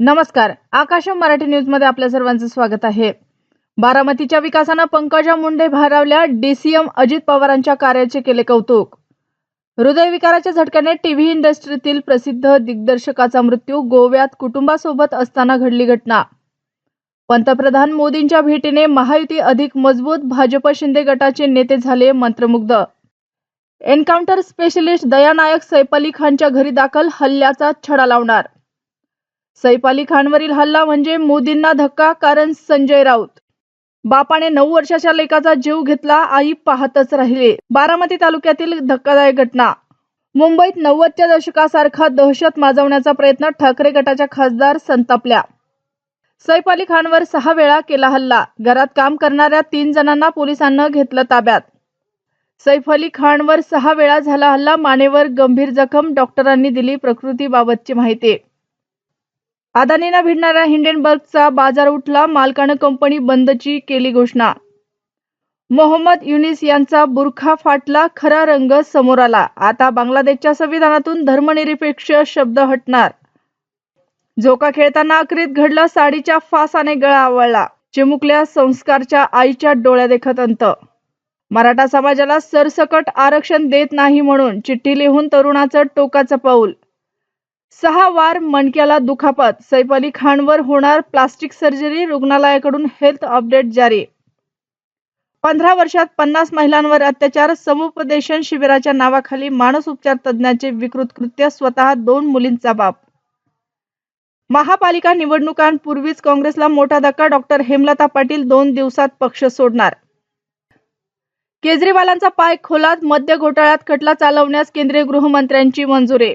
नमस्कार. आकाश मराठी न्यूजमध्ये आपल्या सर्वांचं स्वागत आहे. बारामतीच्या विकासानं पंकजा मुंडे भारावल्या डीसीएम अजित पवारांच्या कार्याचे केले कौतुक. हृदयविकाराच्या झटक्याने टीव्ही इंडस्ट्रीतील प्रसिद्ध दिग्दर्शकाचा मृत्यू गोव्यात कुटुंबासोबत असताना घडली घटना. पंतप्रधान मोदींच्या भेटीने महायुती अधिक मजबूत भाजप शिंदे गटाचे नेते झाले मंत्रमुग्ध. एन्काउंटर स्पेशलिस्ट दयानायक सैफ अली खानच्या घरी दाखल हल्ल्याचा छडा लावणार. सैफ अली खानवरील हल्ला म्हणजे मोदींना धक्का कारण संजय राऊत. बापाने नऊ वर्षाच्या लेकाचा जीव घेतला आई पाहतच राहिले. बारामती तालुक्यातील धक्कादायक घटना. मुंबईत नव्वदच्या दशकासारखा दहशत माजवण्याचा प्रयत्न ठाकरे गटाच्या खासदार संतापल्या. सैफ अली खानवर सहा वेळा केला हल्ला. घरात काम करणाऱ्या तीन जणांना पोलिसांना घेतलं ताब्यात. सैफ अली खानवर सहा वेळा झाला हल्ला. मानेवर गंभीर जखम डॉक्टरांनी दिली. प्रकृतीबाबतची माहिती. अदानीनं भिडणाऱ्या हिंडेनबर्गचा बाजार उठला मालकानं कंपनी बंदची केली घोषणा. मोहम्मद युनिस यांचा बुरखा फाटला खरा रंग समोर आला. आता बांगलादेशच्या संविधानातून धर्मनिरपेक्ष शब्द हटणार. झोका खेळताना अकरीत घडलं साडीच्या फासाने गळा आवळला. चिमुकल्या संस्कारच्या आईच्या डोळ्या देखत अंत. मराठा समाजाला सरसकट आरक्षण देत नाही म्हणून चिठ्ठी लिहून तरुणाचं टोकाचं पाऊल. सहा वार मणक्याला दुखापत. सैफ अली खानवर होणार प्लास्टिक सर्जरी रुग्णालयाकडून हेल्थ अपडेट जारी. पंधरा वर्षात पन्नास महिलांवर अत्याचार समुपदेशन शिबिराच्या नावाखाली मानस उपचार तज्ज्ञाचे विकृत कृत्य स्वतः दोन मुलींचा बाप. महापालिका निवडणुकांपूर्वीच काँग्रेसला मोठा धक्का डॉक्टर हेमलता पाटील दोन दिवसात पक्ष सोडणार. केजरीवालांचा पाय खोलात मद्य घोटाळ्यात खटला चालवण्यास केंद्रीय गृहमंत्र्यांची मंजुरी.